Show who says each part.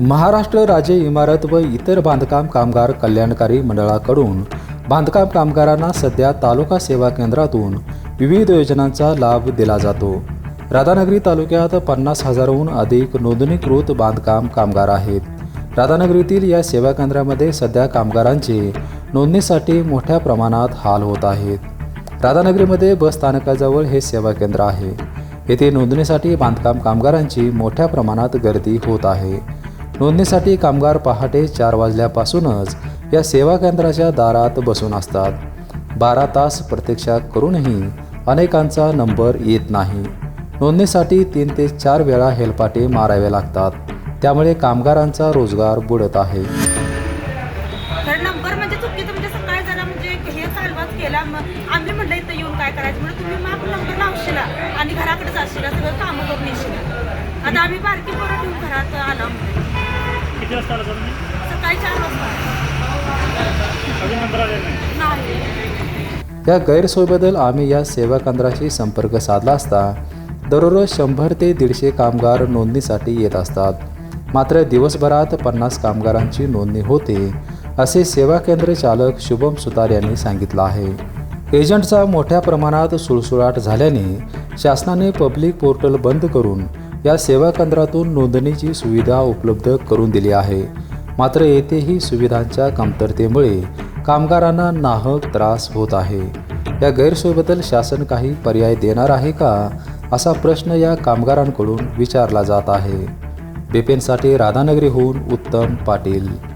Speaker 1: महाराष्ट्र राज्य इमारत व इतर बांधकाम कामगार कल्याणकारी मंडळाकडून बांधकाम कामगारांना सध्या तालुका सेवा केंद्रातून विविध योजनांचा लाभ दिला जातो. राधानगरी तालुक्यात पन्नास हजारहून अधिक नोंदणीकृत बांधकाम कामगार आहेत. राधानगरीतील या सेवा केंद्रामध्ये सध्या कामगारांचे नोंदणीसाठी मोठ्या प्रमाणात हाल होत आहेत. राधानगरीमध्ये बस स्थानकाजवळ हे सेवा केंद्र आहे. येथे नोंदणीसाठी बांधकाम कामगारांची मोठ्या प्रमाणात गर्दी होत आहे. नोंदणीसाठी कामगार पहाटे चार वाजल्यापासूनच या सेवा केंद्राच्या दारात बसून असतात. बारा तास प्रतीक्षा करूनही अनेकांचा नंबर येत नाही. नोंदणीसाठी तीन ते चार वेळा हेलपाटे मारावे लागतात. त्यामुळे कामगारांचा रोजगार बुडत आहे.
Speaker 2: नंबर म्हणजे चुकीचं म्हणजे सकाळी जरा म्हणजे हे कालवाच केला आम्ही म्हणलं इथं येऊन काय करायचं? म्हणजे तुम्ही मग नंबर लावशीला आणि घराकडे जाशीला सगळं कामं करून येशील. आता आम्ही बारकी पोरं ठेवून घरात आलो
Speaker 3: किती वाजता आला तुम्ही?
Speaker 2: सकाळी चार वाजता.
Speaker 3: अजून नंबर आलेला नाही.
Speaker 2: नाही.
Speaker 1: या गैरसोयीबद्दल आम्ही या सेवा केंद्राशी संपर्क साधला असता दररोज शंभर ते दीडशे कामगार नोंदणीसाठी येत असतात. मात्र दिवसभरात पन्नास कामगारांची नोंदणी होते असे सेवा केंद्र चालक शुभम सुतार यांनी सांगितलं आहे. एजंटचा मोठ्या प्रमाणात सुळसुळाट झाल्याने शासनाने पब्लिक पोर्टल बंद करून या सेवा केंद्रातून नोंदणीची सुविधा उपलब्ध करून दिली आहे. मात्र येथेही सुविधांच्या कमतरतेमुळे कामगारांना नाहक त्रास होत आहे. या गैरसोयीबद्दल शासन काही पर्याय देणार आहे का असा प्रश्न या कामगारांकडून विचारला जात आहे. बिपिनसाठी राधानगरीहून उत्तम पाटील.